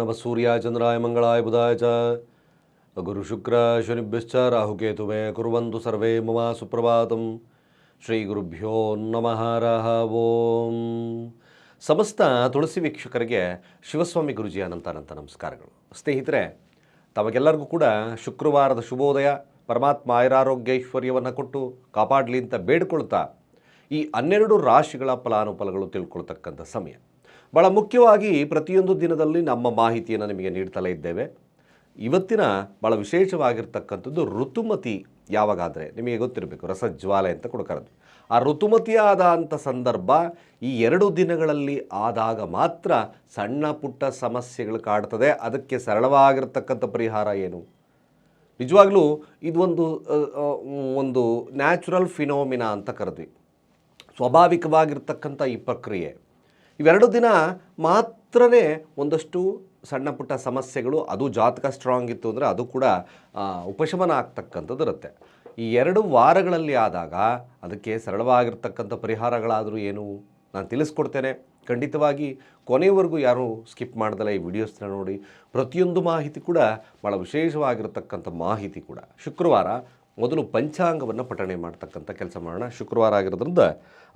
ನಮಃ ಸೂರ್ಯ ಚಂದ್ರಾಯ ಮಂಗಳಾಯ ಬುಧಾಯ ಚ ಗುರು ಶುಕ್ರ ಶನಿಭ್ಯಶ್ಚ ರಾಹುಕೇತುವೆ ಕುರುವಂತು ಸರ್ವೇ ಮಮ ಸುಪ್ರಭಾತಂ ಶ್ರೀ ಗುರುಭ್ಯೋ ನಮಃ ರಹ ಓಂ ಸಮಸ್ತ ತುಳಸಿ ವೀಕ್ಷಕರಿಗೆ ಶಿವಸ್ವಾಮಿ ಗುರುಜಿ ಅನಂತ ಅನಂತ ನಮಸ್ಕಾರಗಳು. ಸ್ನೇಹಿತರೆ, ತಮಗೆಲ್ಲರಿಗೂ ಕೂಡ ಶುಕ್ರವಾರದ ಶುಭೋದಯ, ಪರಮಾತ್ಮ ಆಯುರಾರೋಗ್ಯ ಕೊಟ್ಟು ಕಾಪಾಡಲಿ ಅಂತ ಬೇಡ್ಕೊಳ್ತಾ ಈ ಹನ್ನೆರಡು ರಾಶಿಗಳ ಫಲಾನುಫಲಗಳು ತಿಳ್ಕೊಳ್ತಕ್ಕಂಥ ಸಮಯ. ಭಾಳ ಮುಖ್ಯವಾಗಿ ಪ್ರತಿಯೊಂದು ದಿನದಲ್ಲಿ ನಮ್ಮ ಮಾಹಿತಿಯನ್ನು ನಿಮಗೆ ನೀಡ್ತಲೇ ಇದ್ದೇವೆ. ಇವತ್ತಿನ ಭಾಳ ವಿಶೇಷವಾಗಿರ್ತಕ್ಕಂಥದ್ದು ಋತುಮತಿ ಯಾವಾಗಾದರೆ? ನಿಮಗೆ ಗೊತ್ತಿರಬೇಕು, ರಸಜ್ವಾಲೆ ಅಂತ ಕೂಡ ಕರೆದು ಆ ಋತುಮತಿಯಾದಂಥ ಸಂದರ್ಭ ಈ ಎರಡು ದಿನಗಳಲ್ಲಿ ಆದಾಗ ಮಾತ್ರ ಸಣ್ಣ ಪುಟ್ಟ ಸಮಸ್ಯೆಗಳು ಕಾಡ್ತದೆ. ಅದಕ್ಕೆ ಸರಳವಾಗಿರ್ತಕ್ಕಂಥ ಪರಿಹಾರ ಏನು? ನಿಜವಾಗ್ಲೂ ಇದೊಂದು ಒಂದು ನ್ಯಾಚುರಲ್ ಫಿನೋಮಿನಾ ಅಂತ ಕರೆದ್ವಿ. ಸ್ವಾಭಾವಿಕವಾಗಿರ್ತಕ್ಕಂಥ ಈ ಪ್ರಕ್ರಿಯೆ. ಇವೆರಡು ದಿನ ಮಾತ್ರನೇ ಒಂದಷ್ಟು ಸಣ್ಣ ಪುಟ್ಟ ಸಮಸ್ಯೆಗಳು, ಅದು ಜಾತಕ ಸ್ಟ್ರಾಂಗ್ ಇತ್ತು ಅಂದರೆ ಅದು ಕೂಡ ಉಪಶಮನ ಆಗ್ತಕ್ಕಂಥದ್ದು ಇರುತ್ತೆ. ಈ ಎರಡು ವಾರಗಳಲ್ಲಿ ಆದಾಗ ಅದಕ್ಕೆ ಸರಳವಾಗಿರ್ತಕ್ಕಂಥ ಪರಿಹಾರಗಳಾದರೂ ಏನು? ನಾನು ತಿಳಿಸ್ಕೊಡ್ತೇನೆ. ಖಂಡಿತವಾಗಿ ಕೊನೆಯವರೆಗೂ ಯಾರು ಸ್ಕಿಪ್ ಮಾಡ್ದಲ್ಲ ಈ ವಿಡಿಯೋಸ್ನ ನೋಡಿ. ಪ್ರತಿಯೊಂದು ಮಾಹಿತಿ ಕೂಡ ಭಾಳ ವಿಶೇಷವಾಗಿರ್ತಕ್ಕಂಥ ಮಾಹಿತಿ ಕೂಡ. ಶುಕ್ರವಾರ ಮೊದಲು ಪಂಚಾಂಗವನ್ನು ಪಠಣೆ ಮಾಡ್ತಕ್ಕಂಥ ಕೆಲಸ ಮಾಡೋಣ. ಶುಕ್ರವಾರ ಆಗಿರೋದ್ರಿಂದ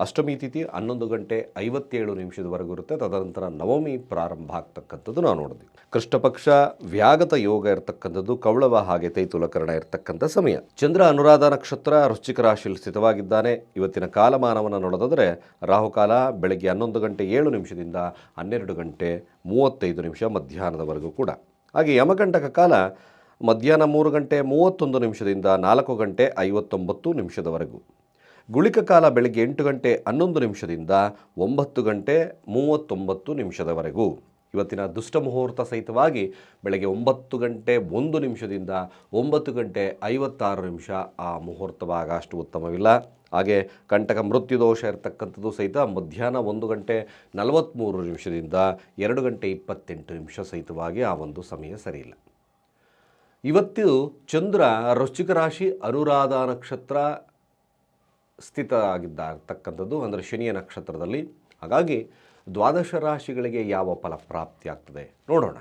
ಅಷ್ಟಮಿ ತಿಥಿ ಹನ್ನೊಂದು ಗಂಟೆ ಐವತ್ತೇಳು ನಿಮಿಷದವರೆಗೂ ಇರುತ್ತೆ. ತದನಂತರ ನವಮಿ ಪ್ರಾರಂಭ ಆಗ್ತಕ್ಕಂಥದ್ದು ನಾವು ನೋಡಿದ್ವಿ. ಕೃಷ್ಣಪಕ್ಷ ವ್ಯಾಗತ ಯೋಗ ಇರತಕ್ಕಂಥದ್ದು ಕವಳವ ಹಾಗೆ ತೈತುಲಕರಣ ಇರತಕ್ಕಂಥ ಸಮಯ. ಚಂದ್ರ ಅನುರಾಧ ನಕ್ಷತ್ರ ವೃಶ್ಚಿಕ ರಾಶಿಯಲ್ಲಿ ಸ್ಥಿತವಾಗಿದ್ದಾನೆ. ಇವತ್ತಿನ ಕಾಲಮಾನವನ್ನು ನೋಡೋದಾದರೆ ರಾಹುಕಾಲ ಬೆಳಗ್ಗೆ ಹನ್ನೊಂದು ಗಂಟೆ ಏಳು ನಿಮಿಷದಿಂದ ಹನ್ನೆರಡು ಗಂಟೆ ಮೂವತ್ತೈದು ನಿಮಿಷ ಮಧ್ಯಾಹ್ನದವರೆಗೂ ಕೂಡ. ಹಾಗೆ ಯಮಕಂಟಕ ಕಾಲ ಮಧ್ಯಾಹ್ನ ಮೂರು ಗಂಟೆ ಮೂವತ್ತೊಂದು ನಿಮಿಷದಿಂದ ನಾಲ್ಕು ಗಂಟೆ ಐವತ್ತೊಂಬತ್ತು ನಿಮಿಷದವರೆಗೂ. ಗುಳಿಕ ಕಾಲ ಬೆಳಗ್ಗೆ ಎಂಟು ಗಂಟೆ ಹನ್ನೊಂದು ನಿಮಿಷದಿಂದ ಒಂಬತ್ತು ಗಂಟೆ ಮೂವತ್ತೊಂಬತ್ತು ನಿಮಿಷದವರೆಗೂ. ಇವತ್ತಿನ ದುಷ್ಟ ಮುಹೂರ್ತ ಸಹಿತವಾಗಿ ಬೆಳಗ್ಗೆ ಒಂಬತ್ತು ಗಂಟೆ ಒಂದು ನಿಮಿಷದಿಂದ ಒಂಬತ್ತು ಗಂಟೆ ಐವತ್ತಾರು ನಿಮಿಷ ಆ ಮುಹೂರ್ತವಾಗ ಅಷ್ಟು ಉತ್ತಮವಿಲ್ಲ. ಹಾಗೆ ಕಂಟಕ ಮೃತ್ಯು ದೋಷ ಇರತಕ್ಕಂಥದ್ದು ಸಹಿತ ಮಧ್ಯಾಹ್ನ ಒಂದು ಗಂಟೆ ನಲವತ್ತ್ಮೂರು ನಿಮಿಷದಿಂದ ಎರಡು ಗಂಟೆ ಇಪ್ಪತ್ತೆಂಟು ನಿಮಿಷ ಸಹಿತವಾಗಿ ಆ ಒಂದು ಸಮಯ ಸರಿಯಿಲ್ಲ ಇವತ್ತು ಚಂದ್ರ ವೃಶ್ಚಿಕ ರಾಶಿ ಅನುರಾಧ ನಕ್ಷತ್ರ ಸ್ಥಿತ ಆಗಿದ್ದ ಆಗ್ತಕ್ಕಂಥದ್ದು ಅಂದರೆ ಶನಿಯ ನಕ್ಷತ್ರದಲ್ಲಿ. ಹಾಗಾಗಿ ದ್ವಾದಶ ರಾಶಿಗಳಿಗೆ ಯಾವ ಫಲ ಪ್ರಾಪ್ತಿಯಾಗ್ತದೆ ನೋಡೋಣ.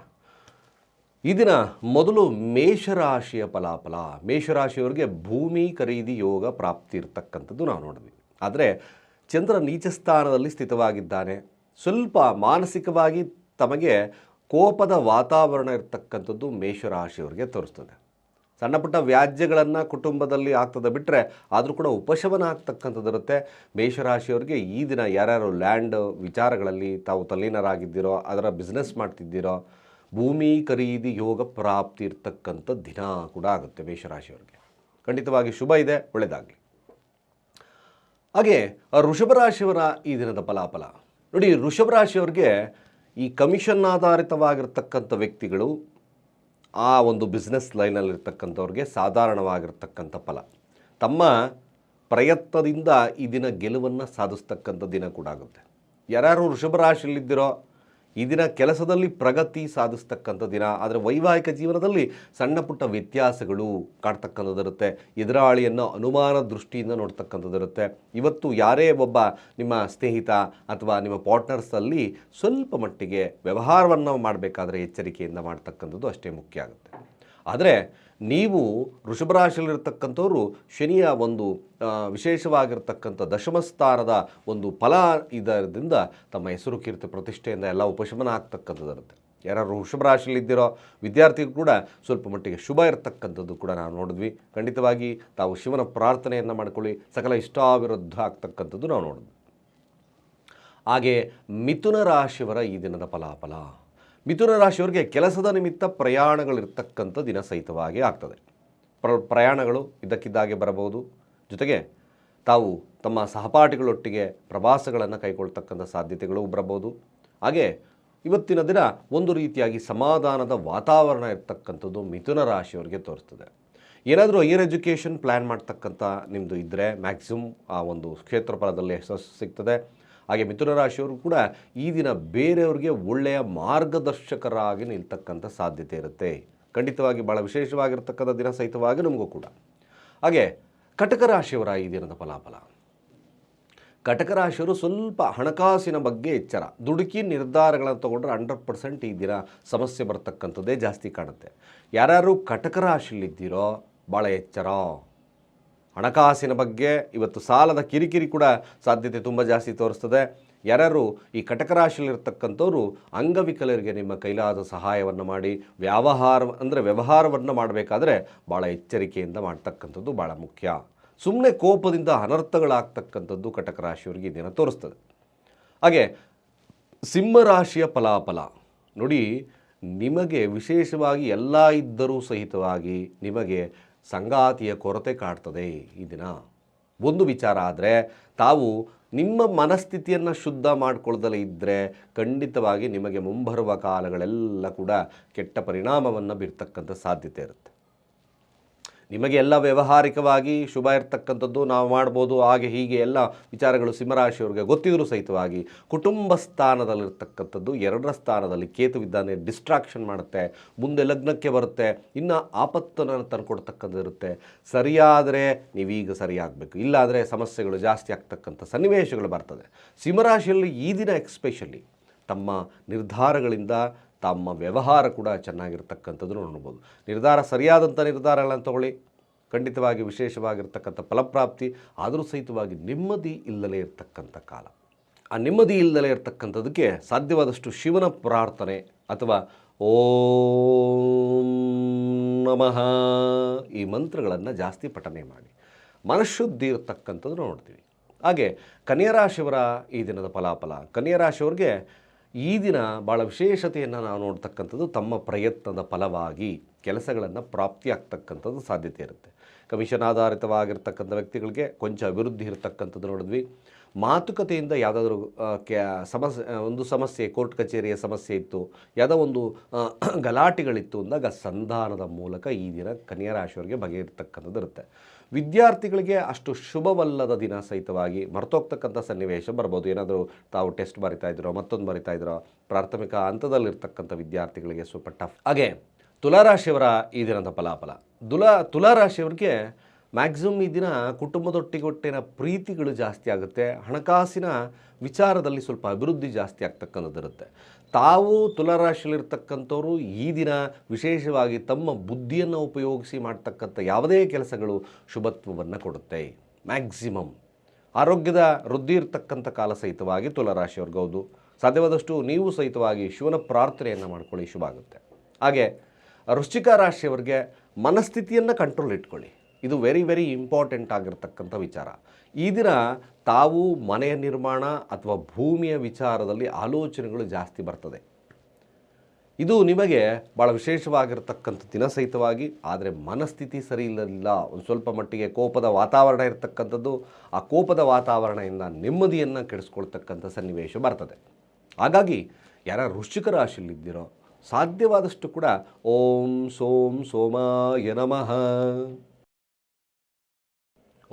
ಈ ದಿನ ಮೊದಲು ಮೇಷರಾಶಿಯ ಫಲಾಫಲ. ಮೇಷರಾಶಿಯವರಿಗೆ ಭೂಮಿ ಖರೀದಿ ಯೋಗ ಪ್ರಾಪ್ತಿ ಇರ್ತಕ್ಕಂಥದ್ದು ನಾವು ನೋಡಿದ್ವಿ. ಆದರೆ ಚಂದ್ರ ನೀಚ ಸ್ಥಾನದಲ್ಲಿ ಸ್ಥಿತವಾಗಿದ್ದಾನೆ. ಸ್ವಲ್ಪ ಮಾನಸಿಕವಾಗಿ ತಮಗೆ ಕೋಪದ ವಾತಾವರಣ ಇರ್ತಕ್ಕಂಥದ್ದು ಮೇಷರಾಶಿಯವರಿಗೆ ತೋರಿಸ್ತದೆ. ಸಣ್ಣ ಪುಟ್ಟ ವ್ಯಾಜ್ಯಗಳನ್ನು ಕುಟುಂಬದಲ್ಲಿ ಆಗ್ತದೆ ಬಿಟ್ಟರೆ ಆದರೂ ಕೂಡ ಉಪಶಮನ ಆಗ್ತಕ್ಕಂಥದ್ದು ಇರುತ್ತೆ. ಮೇಷರಾಶಿಯವರಿಗೆ ಈ ದಿನ ಯಾರ್ಯಾರು ಲ್ಯಾಂಡ್ ವಿಚಾರಗಳಲ್ಲಿ ತಾವು ತಲ್ಲೀನರಾಗಿದ್ದೀರೋ, ಅದರ ಬಿಸ್ನೆಸ್ ಮಾಡ್ತಿದ್ದೀರೋ, ಭೂಮಿ ಖರೀದಿ ಯೋಗ ಪ್ರಾಪ್ತಿ ಇರ್ತಕ್ಕಂಥ ದಿನ ಕೂಡ ಆಗುತ್ತೆ ಮೇಷರಾಶಿಯವರಿಗೆ. ಖಂಡಿತವಾಗಿ ಶುಭ ಇದೆ ಒಳ್ಳೆಯದಾಗಲಿ ಹಾಗೆ ಋಷಭ ರಾಶಿಯವರ ಈ ದಿನದ ಫಲಾಫಲ. ನೋಡಿ ಋಷಭ ರಾಶಿಯವರಿಗೆ ಈ ಕಮಿಷನ್ ಆಧಾರಿತವಾಗಿರ್ತಕ್ಕಂಥ ವ್ಯಕ್ತಿಗಳು ಆ ಒಂದು ಬಿಸ್ನೆಸ್ ಲೈನಲ್ಲಿರ್ತಕ್ಕಂಥವ್ರಿಗೆ ಸಾಧಾರಣವಾಗಿರ್ತಕ್ಕಂಥ ಫಲ. ತಮ್ಮ ಪ್ರಯತ್ನದಿಂದ ಈ ದಿನ ಗೆಲುವನ್ನು ಸಾಧಿಸ್ತಕ್ಕಂಥ ದಿನ ಕೂಡ ಆಗುತ್ತೆ. ಯಾರ್ಯಾರು ವೃಷಭ ರಾಶಿಯಲ್ಲಿದ್ದೀರೋ ಈ ದಿನ ಕೆಲಸದಲ್ಲಿ ಪ್ರಗತಿ ಸಾಧಿಸ್ತಕ್ಕಂಥ ದಿನ. ಆದರೆ ವೈವಾಹಿಕ ಜೀವನದಲ್ಲಿ ಸಣ್ಣ ಪುಟ್ಟ ವ್ಯತ್ಯಾಸಗಳು ಕಾಡ್ತಕ್ಕಂಥದ್ದಿರುತ್ತೆ. ಎದುರಾಳಿಯನ್ನು ಅನುಮಾನ ದೃಷ್ಟಿಯಿಂದ ನೋಡ್ತಕ್ಕಂಥದ್ದಿರುತ್ತೆ. ಇವತ್ತು ಯಾರೇ ಒಬ್ಬ ನಿಮ್ಮ ಸ್ನೇಹಿತ ಅಥವಾ ನಿಮ್ಮ ಪಾರ್ಟ್ನರ್ಸಲ್ಲಿ ಸ್ವಲ್ಪ ಮಟ್ಟಿಗೆ ವ್ಯವಹಾರವನ್ನು ಮಾಡಬೇಕಾದ್ರೆ ಎಚ್ಚರಿಕೆಯಿಂದ ಮಾಡ್ತಕ್ಕಂಥದ್ದು ಅಷ್ಟೇ ಮುಖ್ಯ ಆಗುತ್ತೆ. ಆದರೆ ನೀವು ವೃಷಭರಾಶಿಯಲ್ಲಿರ್ತಕ್ಕಂಥವ್ರು ಶನಿಯ ಒಂದು ವಿಶೇಷವಾಗಿರ್ತಕ್ಕಂಥ ದಶಮಸ್ಥಾನದ ಒಂದು ಫಲ ಇದರಿಂದ ತಮ್ಮ ಹೆಸರು ಕೀರ್ತಿ ಪ್ರತಿಷ್ಠೆಯಿಂದ ಎಲ್ಲ ಉಪಶಮನ ಆಗ್ತಕ್ಕಂಥದ್ದಿರುತ್ತೆ ಯಾರು ವೃಷಭ ರಾಶಿಯಲ್ಲಿದ್ದೀರೋ ವಿದ್ಯಾರ್ಥಿಗಳು ಕೂಡ ಸ್ವಲ್ಪ ಮಟ್ಟಿಗೆ ಶುಭ ಇರತಕ್ಕಂಥದ್ದು ಕೂಡ ನಾವು ನೋಡಿದ್ವಿ. ಖಂಡಿತವಾಗಿ ತಾವು ಶಿವನ ಪ್ರಾರ್ಥನೆಯನ್ನು ಮಾಡ್ಕೊಳ್ಳಿ, ಸಕಲ ಇಷ್ಟಾವಿರುದ್ಧ ಆಗ್ತಕ್ಕಂಥದ್ದು ನಾವು ನೋಡಿದ್ವಿ. ಹಾಗೆ ಮಿಥುನ ರಾಶಿಯವರ ಈ ದಿನದ ಫಲಾಫಲ. ಮಿಥುನ ರಾಶಿಯವರಿಗೆ ಕೆಲಸದ ನಿಮಿತ್ತ ಪ್ರಯಾಣಗಳಿರ್ತಕ್ಕಂಥ ದಿನ ಸಹಿತವಾಗಿ ಆಗ್ತದೆ. ಪ್ರ, ಪ್ರಯಾಣಗಳು ಇದ್ದಕ್ಕಿದ್ದಾಗೆ ಬರಬಹುದು. ಜೊತೆಗೆ ತಾವು ತಮ್ಮ ಸಹಪಾಠಿಗಳೊಟ್ಟಿಗೆ ಪ್ರವಾಸಗಳನ್ನು ಕೈಗೊಳ್ತಕ್ಕಂಥ ಸಾಧ್ಯತೆಗಳು ಬರಬಹುದು. ಹಾಗೆ ಇವತ್ತಿನ ದಿನ ಒಂದು ರೀತಿಯಾಗಿ ಸಮಾಧಾನದ ವಾತಾವರಣ ಇರ್ತಕ್ಕಂಥದ್ದು ಮಿಥುನ ರಾಶಿಯವರಿಗೆ ತೋರಿಸ್ತದೆ ಏನಾದರೂ ಹೈಯರ್ ಎಜುಕೇಷನ್ ಪ್ಲ್ಯಾನ್ ಮಾಡ್ತಕ್ಕಂಥ ನಿಮ್ಮದು ಇದ್ದರೆ ಮ್ಯಾಕ್ಸಿಮಮ್ ಆ ಒಂದು ಕ್ಷೇತ್ರ ಫಲದಲ್ಲಿ ಯಶಸ್ಸು ಸಿಗ್ತದೆ. ಹಾಗೆ ಮಿಥುನ ರಾಶಿಯವರು ಕೂಡ ಈ ದಿನ ಬೇರೆಯವ್ರಿಗೆ ಒಳ್ಳೆಯ ಮಾರ್ಗದರ್ಶಕರಾಗಿ ನಿಲ್ತಕ್ಕಂಥ ಸಾಧ್ಯತೆ ಇರುತ್ತೆ. ಖಂಡಿತವಾಗಿ ಭಾಳ ವಿಶೇಷವಾಗಿರ್ತಕ್ಕಂಥ ದಿನ ಸಹಿತವಾಗಿ ನಮಗೂ ಕೂಡ. ಹಾಗೆ ಕಟಕ ರಾಶಿಯವರ ಈ ದಿನದ ಫಲಾಫಲ. ಕಟಕ ರಾಶಿಯವರು ಸ್ವಲ್ಪ ಹಣಕಾಸಿನ ಬಗ್ಗೆ ಎಚ್ಚರ. ದುಡುಕಿ ನಿರ್ಧಾರಗಳನ್ನು ತಗೊಂಡ್ರೆ ಹಂಡ್ರೆಡ್ ಪರ್ಸೆಂಟ್ ಈ ದಿನ ಸಮಸ್ಯೆ ಬರ್ತಕ್ಕಂಥದ್ದೇ ಜಾಸ್ತಿ ಕಾಣುತ್ತೆ. ಯಾರ್ಯಾರು ಕಟಕ ರಾಶಿಯಲ್ಲಿದ್ದೀರೋ ಭಾಳ ಎಚ್ಚರ. ಹಣಕಾಸಿನ ಬಗ್ಗೆ ಇವತ್ತು ಸಾಲದ ಕಿರಿಕಿರಿ ಕೂಡ ಸಾಧ್ಯತೆ ತುಂಬ ಜಾಸ್ತಿ ತೋರಿಸ್ತದೆ. ಯಾರ್ಯಾರು ಈ ಕಟಕ ರಾಶಿಯಲ್ಲಿರ್ತಕ್ಕಂಥವ್ರು ಅಂಗವಿಕಲರಿಗೆ ನಿಮ್ಮ ಕೈಲಾದ ಸಹಾಯವನ್ನು ಮಾಡಿ, ವ್ಯವಹಾರ, ಅಂದರೆ ವ್ಯವಹಾರವನ್ನು ಮಾಡಬೇಕಾದ್ರೆ ಭಾಳ ಎಚ್ಚರಿಕೆಯಿಂದ ಮಾಡ್ತಕ್ಕಂಥದ್ದು ಭಾಳ ಮುಖ್ಯ. ಸುಮ್ಮನೆ ಕೋಪದಿಂದ ಅನರ್ಥಗಳಾಗ್ತಕ್ಕಂಥದ್ದು ಕಟಕ ರಾಶಿಯವರಿಗೆ ದಿನ ತೋರಿಸ್ತದೆ. ಹಾಗೆ ಸಿಂಹರಾಶಿಯ ಫಲಾಫಲ. ನೋಡಿ, ನಿಮಗೆ ವಿಶೇಷವಾಗಿ ಎಲ್ಲ ಇದ್ದರೂ ಸಹಿತವಾಗಿ ನಿಮಗೆ ಸಂಗಾತಿಯ ಕೊರತೆ ಕಾಡ್ತದೆ ಈ ದಿನ. ಒಂದು ವಿಚಾರ ಆದರೆ, ತಾವು ನಿಮ್ಮ ಮನಸ್ಥಿತಿಯನ್ನು ಶುದ್ಧ ಮಾಡ್ಕೊಳ್ದಲೇ ಇದ್ದರೆ ಖಂಡಿತವಾಗಿ ನಿಮಗೆ ಮುಂಬರುವ ಕಾಲಗಳೆಲ್ಲ ಕೂಡ ಕೆಟ್ಟ ಪರಿಣಾಮವನ್ನು ಬೀರ್ತಕ್ಕಂಥ ಸಾಧ್ಯತೆ ಇರುತ್ತೆ. ನಿಮಗೆ ಎಲ್ಲ ವ್ಯವಹಾರಿಕವಾಗಿ ಶುಭ ಇರ್ತಕ್ಕಂಥದ್ದು ನಾವು ಮಾಡ್ಬೋದು, ಹಾಗೆ ಹೀಗೆ ಎಲ್ಲ ವಿಚಾರಗಳು ಸಿಂಹರಾಶಿಯವ್ರಿಗೆ ಗೊತ್ತಿದ್ರೂ ಸಹಿತವಾಗಿ ಕುಟುಂಬ ಸ್ಥಾನದಲ್ಲಿರ್ತಕ್ಕಂಥದ್ದು ಎರಡರ ಸ್ಥಾನದಲ್ಲಿ ಕೇತುವಿದ್ದಾನೆ ಡಿಸ್ಟ್ರಾಕ್ಷನ್ ಮಾಡುತ್ತೆ, ಮುಂದೆ ಲಗ್ನಕ್ಕೆ ಬರುತ್ತೆ, ಇನ್ನು ಆಪತ್ತನ್ನು ತಂದುಕೊಡ್ತಕ್ಕಂಥದ್ದು ಇರುತ್ತೆ. ಸರಿಯಾದರೆ ನೀವೀಗ ಸರಿಯಾಗಬೇಕು, ಇಲ್ಲಾದರೆ ಸಮಸ್ಯೆಗಳು ಜಾಸ್ತಿ ಆಗ್ತಕ್ಕಂಥ ಸನ್ನಿವೇಶಗಳು ಬರ್ತದೆ. ಸಿಂಹರಾಶಿಯಲ್ಲಿ ಈ ದಿನ ಎಕ್ಸ್ಪೆಷಲಿ ತಮ್ಮ ನಿರ್ಧಾರಗಳಿಂದ ತಮ್ಮ ವ್ಯವಹಾರ ಕೂಡ ಚೆನ್ನಾಗಿರ್ತಕ್ಕಂಥದ್ದು ನೋಡ್ಬೋದು. ನಿರ್ಧಾರ ಸರಿಯಾದಂಥ ನಿರ್ಧಾರಗಳನ್ನು ತಗೊಳ್ಳಿ. ಖಂಡಿತವಾಗಿ ವಿಶೇಷವಾಗಿರ್ತಕ್ಕಂಥ ಫಲಪ್ರಾಪ್ತಿ, ಆದರೂ ಸಹಿತವಾಗಿ ನೆಮ್ಮದಿ ಇಲ್ಲದೇ ಇರತಕ್ಕಂಥ ಕಾಲ. ಆ ನೆಮ್ಮದಿ ಇಲ್ಲದಲೇ ಇರತಕ್ಕಂಥದಕ್ಕೆ ಸಾಧ್ಯವಾದಷ್ಟು ಶಿವನ ಪ್ರಾರ್ಥನೆ ಅಥವಾ ಓಂ ನಮಃ ಈ ಮಂತ್ರಗಳನ್ನು ಜಾಸ್ತಿ ಪಠನೆ ಮಾಡಿ. ಮನಃಶುದ್ಧಿ ಇರತಕ್ಕಂಥದ್ದು ನೋಡ್ತೀವಿ. ಹಾಗೆ ಕನ್ಯರಾಶಿಯವರ ಈ ದಿನದ ಫಲಾಫಲ. ಕನ್ಯರಾಶಿಯವ್ರಿಗೆ ಈ ದಿನ ಭಾಳ ವಿಶೇಷತೆಯನ್ನು ನಾವು ನೋಡ್ತಕ್ಕಂಥದ್ದು ತಮ್ಮ ಪ್ರಯತ್ನದ ಫಲವಾಗಿ ಕೆಲಸಗಳನ್ನು ಪ್ರಾಪ್ತಿಯಾಗ್ತಕ್ಕಂಥದ್ದು ಸಾಧ್ಯತೆ ಇರುತ್ತೆ. ಕಮಿಷನ್ ಆಧಾರಿತವಾಗಿರ್ತಕ್ಕಂಥ ವ್ಯಕ್ತಿಗಳಿಗೆ ಕೊಂಚ ಅಭಿವೃದ್ಧಿ ಇರತಕ್ಕಂಥದ್ದು ನೋಡಿದ್ವಿ. ಮಾತುಕತೆಯಿಂದ ಯಾವುದಾದ್ರೂ ಕ್ಯಾ ಸಮಸ್ಯೆ ಒಂದು ಸಮಸ್ಯೆ, ಕೋರ್ಟ್ ಕಚೇರಿಯ ಸಮಸ್ಯೆ ಇತ್ತು, ಯಾವುದೋ ಒಂದು ಗಲಾಟೆಗಳಿತ್ತು ಅಂದಾಗ ಸಂಧಾನದ ಮೂಲಕ ಈ ದಿನ ಕನ್ಯಾ ರಾಶಿಯವರಿಗೆ ಬಗೆಯಿರ್ತಕ್ಕಂಥದ್ದು ಇರುತ್ತೆ. ವಿದ್ಯಾರ್ಥಿಗಳಿಗೆ ಅಷ್ಟು ಶುಭವಲ್ಲದ ದಿನ ಸಹಿತವಾಗಿ ಮರ್ತೋಗ್ತಕ್ಕಂಥ ಸನ್ನಿವೇಶ ಬರ್ಬೋದು. ಏನಾದರೂ ತಾವು ಟೆಸ್ಟ್ ಬರಿತಾ ಇದ್ರೋ, ಮತ್ತೊಂದು ಬರಿತಾ ಇದ್ರೋ, ಪ್ರಾಥಮಿಕ ಹಂತದಲ್ಲಿರ್ತಕ್ಕಂಥ ವಿದ್ಯಾರ್ಥಿಗಳಿಗೆ ಸ್ವಲ್ಪ ಟಫ್ ಹಾಗೆ, ತುಲಾರಾಶಿಯವರ ಈ ದಿನದ ಫಲಾಫಲ. ತುಲಾ ತುಲಾರಾಶಿಯವರಿಗೆ ಮ್ಯಾಕ್ಸಿಮಮ್ ಈ ದಿನ ಕುಟುಂಬದೊಟ್ಟಿಗೊಟ್ಟಿನ ಪ್ರೀತಿಗಳು ಜಾಸ್ತಿ ಆಗುತ್ತೆ. ಹಣಕಾಸಿನ ವಿಚಾರದಲ್ಲಿ ಸ್ವಲ್ಪ ಅಭಿವೃದ್ಧಿ ಜಾಸ್ತಿ ಆಗ್ತಕ್ಕಂಥದ್ದಿರುತ್ತೆ. ತಾವು ತುಲಾರಾಶಿಯಲ್ಲಿರ್ತಕ್ಕಂಥವ್ರು ಈ ದಿನ ವಿಶೇಷವಾಗಿ ತಮ್ಮ ಬುದ್ಧಿಯನ್ನು ಉಪಯೋಗಿಸಿ ಮಾಡ್ತಕ್ಕಂಥ ಯಾವುದೇ ಕೆಲಸಗಳು ಶುಭತ್ವವನ್ನು ಕೊಡುತ್ತೆ. ಮ್ಯಾಕ್ಸಿಮಮ್. ಆರೋಗ್ಯದ ವೃದ್ಧಿ ಇರತಕ್ಕಂಥ ಕಾಲ ಸಹಿತವಾಗಿ ತುಲಾರಾಶಿಯವ್ರಿಗೆ ಹೌದು. ಸಾಧ್ಯವಾದಷ್ಟು ನೀವು ಸಹಿತವಾಗಿ ಶಿವನ ಪ್ರಾರ್ಥನೆಯನ್ನು ಮಾಡ್ಕೊಳ್ಳಿ, ಶುಭ ಆಗುತ್ತೆ. ಹಾಗೆ ವೃಶ್ಚಿಕ ರಾಶಿಯವರಿಗೆ ಮನಸ್ಥಿತಿಯನ್ನು ಕಂಟ್ರೋಲ್ ಇಟ್ಕೊಳ್ಳಿ. ಇದು ವೆರಿ ವೆರಿ ಇಂಪಾರ್ಟೆಂಟ್ ಆಗಿರ್ತಕ್ಕಂಥ ವಿಚಾರ. ಈ ದಿನ ತಾವು ಮನೆಯ ನಿರ್ಮಾಣ ಅಥವಾ ಭೂಮಿಯ ವಿಚಾರದಲ್ಲಿ ಆಲೋಚನೆಗಳು ಜಾಸ್ತಿ ಬರ್ತದೆ. ಇದು ನಿಮಗೆ ಭಾಳ ವಿಶೇಷವಾಗಿರ್ತಕ್ಕಂಥ ದಿನ ಸಹಿತವಾಗಿ, ಆದರೆ ಮನಸ್ಥಿತಿ ಸರಿ ಇಲ್ಲದಿಲ್ಲ. ಒಂದು ಸ್ವಲ್ಪ ಮಟ್ಟಿಗೆ ಕೋಪದ ವಾತಾವರಣ ಇರತಕ್ಕಂಥದ್ದು, ಆ ಕೋಪದ ವಾತಾವರಣದಿಂದ ನೆಮ್ಮದಿಯನ್ನು ಕೆಡಿಸ್ಕೊಳ್ತಕ್ಕಂಥ ಸನ್ನಿವೇಶ ಬರ್ತದೆ. ಹಾಗಾಗಿ ಯಾರ ವೃಶ್ಚಿಕ ರಾಶಿಯಲ್ಲಿದ್ದೀರೋ, ಸಾಧ್ಯವಾದಷ್ಟು ಕೂಡ ಓಂ ಸೋಂ ಸೋಮಾಯ ನಮಃ.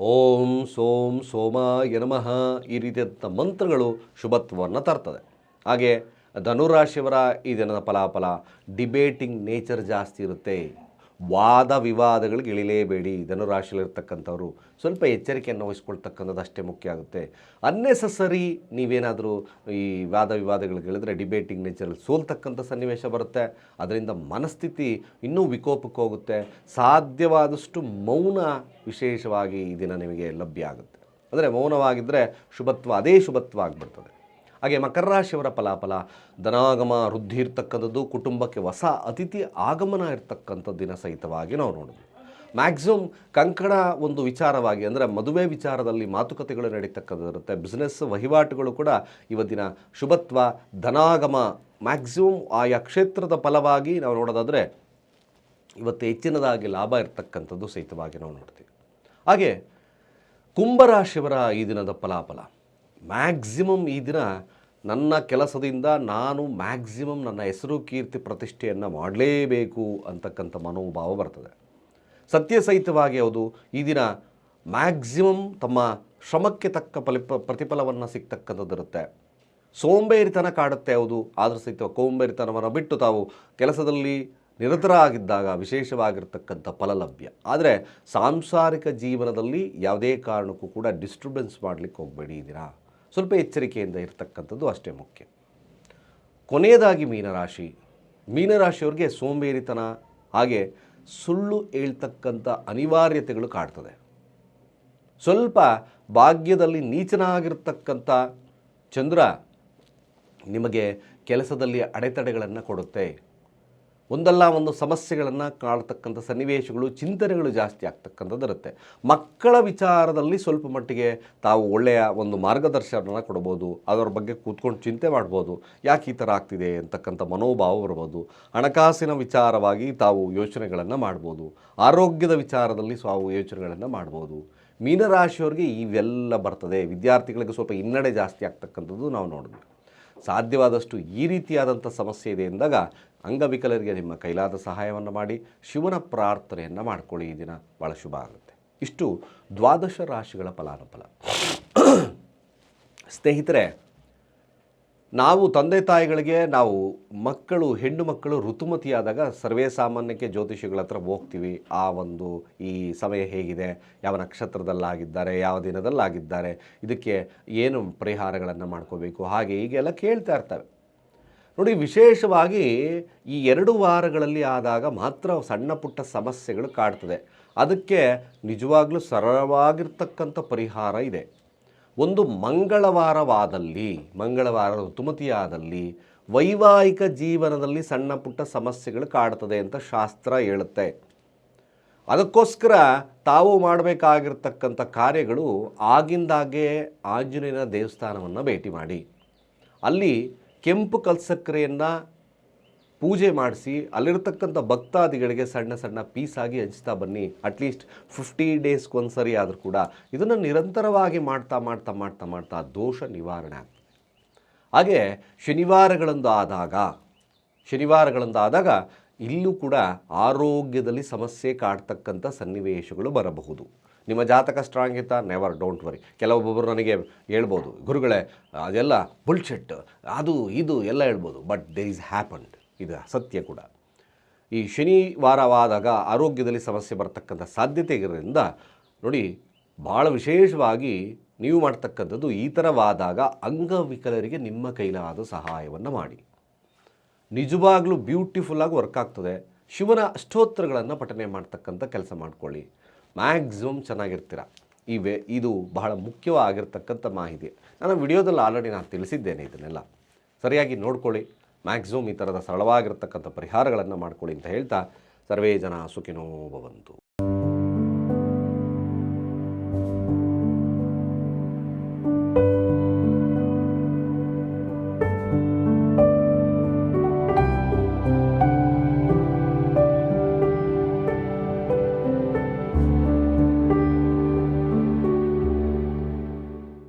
ಓಂ ಸೋಂ ಸೋಮಾಯ ನಮಃ ಈ ರೀತಿಯಾದಂಥ ಮಂತ್ರಗಳು ಶುಭತ್ವವನ್ನು ತರ್ತದೆ. ಹಾಗೆ ಧನುರಾಶಿಯವರ ಈ ದಿನದ ಫಲಾಫಲ ಡಿಬೇಟಿಂಗ್ ನೇಚರ್ ಜಾಸ್ತಿ ಇರುತ್ತೆ. ವಾದ ವಿವಾದಗಳಿಗೆ ಇಳಿಲೇಬೇಡಿ ಧನುರಾಶಿಯಲ್ಲಿರ್ತಕ್ಕಂಥವ್ರು ಸ್ವಲ್ಪ ಎಚ್ಚರಿಕೆಯನ್ನು ವಹಿಸ್ಕೊಳ್ತಕ್ಕಂಥದ್ದು ಅಷ್ಟೇ ಮುಖ್ಯ ಆಗುತ್ತೆ. ಅನ್ನೆಸಸರಿ ನೀವೇನಾದರೂ ಈ ವಾದ ವಿವಾದಗಳಿಗೆ ಇಳಿದ್ರೆ ಡಿಬೇಟಿಂಗ್ ನೇಚರಲ್ಲಿ ಸೋಲ್ತಕ್ಕಂಥ ಸನ್ನಿವೇಶ ಬರುತ್ತೆ. ಅದರಿಂದ ಮನಸ್ಥಿತಿ ಇನ್ನೂ ವಿಕೋಪಕ್ಕೆ ಹೋಗುತ್ತೆ. ಸಾಧ್ಯವಾದಷ್ಟು ಮೌನ ವಿಶೇಷವಾಗಿ ಈ ದಿನ ನಿಮಗೆ ಲಭ್ಯ ಆಗುತ್ತೆ. ಅಂದರೆ ಮೌನವಾಗಿದ್ದರೆ ಶುಭತ್ವ, ಅದೇ ಶುಭತ್ವ ಆಗಿಬಿಡ್ತದೆ. ಹಾಗೆ ಮಕರ ರಾಶಿಯವರ ಫಲಾಫಲ, ಧನಾಗಮ, ವೃದ್ಧಿ ಇರ್ತಕ್ಕಂಥದ್ದು, ಕುಟುಂಬಕ್ಕೆ ಹೊಸ ಅತಿಥಿ ಆಗಮನ ಇರ್ತಕ್ಕಂಥ ದಿನ ಸಹಿತವಾಗಿ ನಾವು ನೋಡಿದ್ವಿ. ಮ್ಯಾಕ್ಸಿಮಮ್ ಕಂಕಣ ಒಂದು ವಿಚಾರವಾಗಿ ಅಂದರೆ ಮದುವೆ ವಿಚಾರದಲ್ಲಿ ಮಾತುಕತೆಗಳು ನಡೀತಕ್ಕಂಥದ್ದಿರುತ್ತೆ ಬಿಸ್ನೆಸ್ ವಹಿವಾಟುಗಳು ಕೂಡ ಇವತ್ತಿನ ಶುಭತ್ವ, ಧನಾಗಮ ಮ್ಯಾಕ್ಸಿಮಮ್ ಆಯಾ ಕ್ಷೇತ್ರದ ಫಲವಾಗಿ ನಾವು ನೋಡೋದಾದರೆ ಇವತ್ತು ಹೆಚ್ಚಿನದಾಗಿ ಲಾಭ ಇರತಕ್ಕಂಥದ್ದು ಸಹಿತವಾಗಿ ನಾವು ನೋಡ್ತೀವಿ. ಹಾಗೆ ಕುಂಭರಾಶಿಯವರ ಈ ದಿನದ ಫಲಾಫಲ. ಮ್ಯಾಕ್ಸಿಮಮ್ ಈ ದಿನ ನನ್ನ ಕೆಲಸದಿಂದ ನಾನು ಮ್ಯಾಕ್ಸಿಮಮ್ ನನ್ನ ಹೆಸರು ಕೀರ್ತಿ ಪ್ರತಿಷ್ಠೆಯನ್ನು ಮಾಡಲೇಬೇಕು ಅಂತಕ್ಕಂಥ ಮನೋಭಾವ ಬರ್ತದೆ. ಸತ್ಯಸಹಿತವಾಗಿ ಸಹಿತವಾಗಿ ಯಾವುದು ಈ ದಿನ ಮ್ಯಾಕ್ಸಿಮಮ್ ತಮ್ಮ ಶ್ರಮಕ್ಕೆ ತಕ್ಕ ಫಲಿಪ, ಪ್ರತಿಫಲವನ್ನು ಸಿಗ್ತಕ್ಕಂಥದ್ದಿರುತ್ತೆ ಸೋಂಬೇರಿತನ ಕಾಡುತ್ತೆ ಯಾವುದು ಆದರೂ ಸಹಿತ ಕೋಂಬೇರಿತನವನ್ನು ಬಿಟ್ಟು ತಾವು ಕೆಲಸದಲ್ಲಿ ನಿರತರಾಗಿದ್ದಾಗ ವಿಶೇಷವಾಗಿರ್ತಕ್ಕಂಥ ಫಲ ಲಭ್ಯ ಆದರೆ ಸಾಂಸಾರಿಕ ಜೀವನದಲ್ಲಿ ಯಾವುದೇ ಕಾರಣಕ್ಕೂ ಕೂಡ ಡಿಸ್ಟರ್ಬೆನ್ಸ್ ಮಾಡಲಿಕ್ಕೆ ಹೋಗಬೇಡಿ ಇದೀರಾ ಸ್ವಲ್ಪ ಎಚ್ಚರಿಕೆಯಿಂದ ಇರತಕ್ಕಂಥದ್ದು ಅಷ್ಟೇ ಮುಖ್ಯ. ಕೊನೆಯದಾಗಿ ಮೀನರಾಶಿ. ಮೀನರಾಶಿಯವ್ರಿಗೆ ಸೋಂಬೇರಿತನ, ಹಾಗೆ ಸುಳ್ಳು ಹೇಳ್ತಕ್ಕಂಥ ಅನಿವಾರ್ಯತೆಗಳು ಕಾಡ್ತದೆ ಸ್ವಲ್ಪ ಭಾಗ್ಯದಲ್ಲಿ ನೀಚನಾಗಿರ್ತಕ್ಕಂಥ ಚಂದ್ರ ನಿಮಗೆ ಕೆಲಸದಲ್ಲಿ ಅಡೆತಡೆಗಳನ್ನು ಕೊಡುತ್ತೆ. ಒಂದಲ್ಲ ಒಂದು ಸಮಸ್ಯೆಗಳನ್ನು ಕಾಡ್ತಕ್ಕಂಥ ಸನ್ನಿವೇಶಗಳು, ಚಿಂತನೆಗಳು ಜಾಸ್ತಿ ಆಗ್ತಕ್ಕಂಥದ್ದು ಇರುತ್ತೆ. ಮಕ್ಕಳ ವಿಚಾರದಲ್ಲಿ ಸ್ವಲ್ಪ ಮಟ್ಟಿಗೆ ತಾವು ಒಳ್ಳೆಯ ಒಂದು ಮಾರ್ಗದರ್ಶನ ಕೊಡ್ಬೋದು, ಅದರ ಬಗ್ಗೆ ಕೂತ್ಕೊಂಡು ಚಿಂತೆ ಮಾಡ್ಬೋದು, ಯಾಕೆ ಈ ಥರ ಆಗ್ತಿದೆ ಅಂತಕ್ಕಂಥ ಮನೋಭಾವ ಬರ್ಬೋದು, ಹಣಕಾಸಿನ ವಿಚಾರವಾಗಿ ತಾವು ಯೋಚನೆಗಳನ್ನು ಮಾಡ್ಬೋದು, ಆರೋಗ್ಯದ ವಿಚಾರದಲ್ಲಿ ತಾವು ಯೋಚನೆಗಳನ್ನು ಮಾಡ್ಬೋದು. ಮೀನರಾಶಿಯವ್ರಿಗೆ ಇವೆಲ್ಲ ಬರ್ತದೆ, ವಿದ್ಯಾರ್ಥಿಗಳಿಗೆ ಸ್ವಲ್ಪ ಹಿನ್ನಡೆ ಜಾಸ್ತಿ ಆಗ್ತಕ್ಕಂಥದ್ದು ನಾವು ನೋಡಿದ್ವಿ. ಸಾಧ್ಯವಾದಷ್ಟು ಈ ರೀತಿಯಾದಂಥ ಸಮಸ್ಯೆ ಇದೆ ಎಂದಾಗ ಅಂಗವಿಕಲರಿಗೆ ನಿಮ್ಮ ಕೈಲಾದ ಸಹಾಯವನ್ನು ಮಾಡಿ, ಶಿವನ ಪ್ರಾರ್ಥನೆಯನ್ನು ಮಾಡಿಕೊಳ್ಳಿ ಈ ದಿನ. ಭಾಳ ಶುಭ ಆಗುತ್ತೆ. ಇಷ್ಟು ದ್ವಾದಶ ರಾಶಿಗಳ ಫಲಾನುಫಲ. ಸ್ನೇಹಿತರೆ ನಾವು ತಂದೆ ತಾಯಿಗಳಿಗೆ ನಾವು ಮಕ್ಕಳು, ಹೆಣ್ಣು ಮಕ್ಕಳು ಋತುಮತಿಯಾದಾಗ ಸರ್ವೇ ಸಾಮಾನ್ಯಕ್ಕೆ ಜ್ಯೋತಿಷಿಗಳ ಹತ್ರ ಹೋಗ್ತೀವಿ. ಆ ಒಂದು ಈ ಸಮಯ ಹೇಗಿದೆ. ಯಾವ ನಕ್ಷತ್ರದಲ್ಲಾಗಿದ್ದಾರೆ, ಯಾವ ದಿನದಲ್ಲಾಗಿದ್ದಾರೆ, ಇದಕ್ಕೆ ಏನು ಪರಿಹಾರಗಳನ್ನು ಮಾಡ್ಕೋಬೇಕು? ಹಾಗೆ ಹೀಗೆಲ್ಲ ಕೇಳ್ತಾ ಇರ್ತವೆ. ನೋಡಿ, ವಿಶೇಷವಾಗಿ ಈ ಎರಡು ವಾರಗಳಲ್ಲಿ ಆದಾಗ ಮಾತ್ರ ಸಣ್ಣ ಪುಟ್ಟ ಸಮಸ್ಯೆಗಳು ಕಾಡ್ತದೆ. ಅದಕ್ಕೆ ನಿಜವಾಗ್ಲೂ ಸರಳವಾಗಿರ್ತಕ್ಕಂಥ ಪರಿಹಾರ ಇದೆ. ಒಂದು ಮಂಗಳವಾರವಾದಲ್ಲಿ ಮಂಗಳವಾರ ಋತುಮತಿಯಾದಲ್ಲಿ ವೈವಾಹಿಕ ಜೀವನದಲ್ಲಿ ಸಣ್ಣ ಪುಟ್ಟ ಸಮಸ್ಯೆಗಳು ಕಾಡ್ತದೆ ಅಂತ ಶಾಸ್ತ್ರ ಹೇಳುತ್ತೆ. ಅದಕ್ಕೋಸ್ಕರ ತಾವು ಮಾಡಬೇಕಾಗಿರ್ತಕ್ಕಂಥ ಕಾರ್ಯಗಳು ಆಗಿಂದಾಗೆ ಆಂಜನೇಯನ ದೇವಸ್ಥಾನವನ್ನು ಭೇಟಿ ಮಾಡಿ. ಅಲ್ಲಿ ಕೆಂಪು ಕಲ್ಸಕ್ಕರೆಯನ್ನು ಪೂಜೆ ಮಾಡಿಸಿ ಅಲ್ಲಿರ್ತಕ್ಕಂಥ ಭಕ್ತಾದಿಗಳಿಗೆ ಸಣ್ಣ ಸಣ್ಣ ಪೀಸಾಗಿ ಹಂಚ್ತಾ ಬನ್ನಿ. ಅಟ್ಲೀಸ್ಟ್ ಫಿಫ್ಟಿ ಡೇಸ್ಗೆ ಒಂದು ಸರಿ ಆದರೂ ಕೂಡ ಇದನ್ನು ನಿರಂತರವಾಗಿ ಮಾಡ್ತಾ ಮಾಡ್ತಾ ಮಾಡ್ತಾ ಮಾಡ್ತಾ ದೋಷ ನಿವಾರಣೆ ಆಗ್ತದೆ. ಹಾಗೆ ಶನಿವಾರಗಳಂದು ಆದಾಗ ಶನಿವಾರಗಳಂದು ಆದಾಗ ಇಲ್ಲೂ ಕೂಡ ಆರೋಗ್ಯದಲ್ಲಿ ಸಮಸ್ಯೆ ಕಾಡ್ತಕ್ಕಂಥ ಸನ್ನಿವೇಶಗಳು ಬರಬಹುದು. ನಿಮ್ಮ ಜಾತಕ ಸ್ಟ್ರಾಂಗ್ ಇತ್ತಾ ನೆವರ್ ಡೋಂಟ್ ವರಿ ಕೆಲವೊಬ್ಬೊಬ್ಬರು ನನಗೆ ಹೇಳ್ಬೋದು, ಗುರುಗಳೇ, ಅದೆಲ್ಲ ಬುಲ್ಶೆಟ್ ಅದು, ಇದು ಎಲ್ಲ ಹೇಳ್ಬೋದು ಬಟ್ ದೇ ಈಸ್ ಹ್ಯಾಪನ್ಡ್ ಇದು ಸತ್ಯ ಕೂಡ. ಈ ಶನಿವಾರವಾದಾಗ ಆರೋಗ್ಯದಲ್ಲಿ ಸಮಸ್ಯೆ ಬರತಕ್ಕಂಥ ಸಾಧ್ಯತೆ ಇರೋದ್ರಿಂದ ನೋಡಿ ಭಾಳ ವಿಶೇಷವಾಗಿ ನೀವು ಮಾಡ್ತಕ್ಕಂಥದ್ದು ಈ ಥರವಾದಾಗ ಅಂಗವಿಕಲರಿಗೆ ನಿಮ್ಮ ಕೈಲಾದ ಸಹಾಯವನ್ನು ಮಾಡಿ. ನಿಜವಾಗ್ಲೂ ಬ್ಯೂಟಿಫುಲ್ಲಾಗಿ ವರ್ಕ್ ಆಗ್ತದೆ. ಶಿವನ ಅಷ್ಟೋತ್ತರಗಳನ್ನು ಪಠನೆ ಮಾಡ್ತಕ್ಕಂಥ ಕೆಲಸ ಮಾಡ್ಕೊಳ್ಳಿ. ಮ್ಯಾಕ್ಸಿಮಮ್ ಚೆನ್ನಾಗಿರ್ತೀರ. ಇವೆ ಇದು ಬಹಳ ಮುಖ್ಯವಾಗಿರ್ತಕ್ಕಂಥ ಮಾಹಿತಿ. ನಾನು ವಿಡಿಯೋದಲ್ಲಿ ಆಲ್ರೆಡಿ ನಾನು ತಿಳಿಸಿದ್ದೇನೆ ಇದನ್ನೆಲ್ಲ. ಸರಿಯಾಗಿ ನೋಡ್ಕೊಳ್ಳಿ. ಮ್ಯಾಕ್ಸಿಮಮ್ ಈ ಥರದ ಸರಳವಾಗಿರ್ತಕ್ಕಂಥ ಪರಿಹಾರಗಳನ್ನು ಮಾಡ್ಕೊಳ್ಳಿ ಅಂತ ಹೇಳ್ತಾ ಸರ್ವೇ ಜನ ಸುಖಿನೋ ಭವಂತು.